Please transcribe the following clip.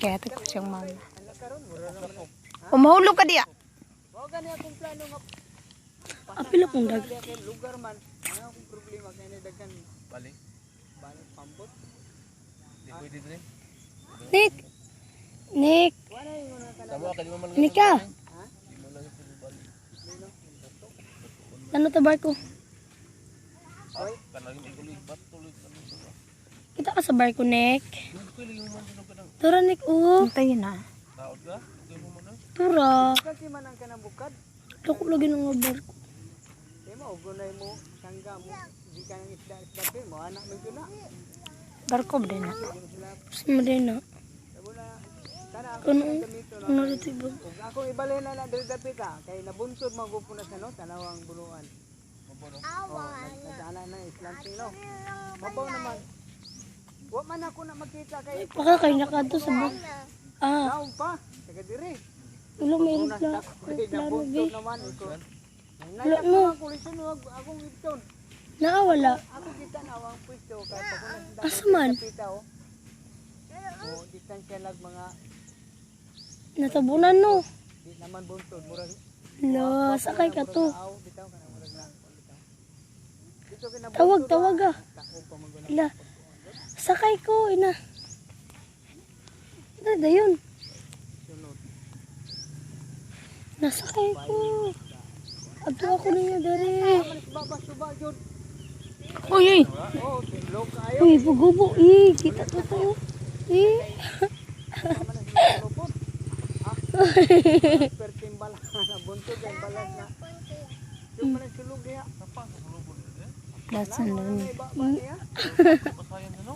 Kaya ko siyang mama. Umahulog ka diya. Wa gani akong plano nga Apil akong dag. lugar man. Ano akong problema kay ni daghan Balik. balik pambot. Di pwede din. Nick! Nick! Nick ka! Ano to barko? Kita ka sa barko, Nick. Yung pwede yung man sino ka ng Tura, Nick, oh. Antayin na. taod ka. Tura. kasi man ang kanang bukad. Lako lagi ng mga barko. Di mo ugunay mo sangga mo. Di ka nang isda isda din mo anak mo na. Barko ba din na? Gusto mo din na. Kano? Ano dito ibang? Ug ako ibalhin na na diri dapit ka kay nabuntod magupo na sa no tanawang buluan. Oh, nagdala na islanting no. Mabaw naman. Wa man ako na makita kay Baka kayo nakato sa bang. Ah, naong pa. Taga diri. ulo may be. naman ito. Wala ako listen wag akong ibton. Naawala. Ako kita na awang pwesto kay pag Asa man? Oh. Oh, distansya lag mga Natabunan no. di naman buntod murag Lo, sakay ka to. Kina Tawag, tawag ah. Ila. Sakay ko, ina. Dada yun. Nasakay ko. Ato ako suba jud. Uy, uy. Uy, bugubo. Eh, kita to tayo. Eh. Manis lupot. Ah. Per timbal na buntod kay balas na. Yung niya. Ang dami. May baba niya. Pasayan ano?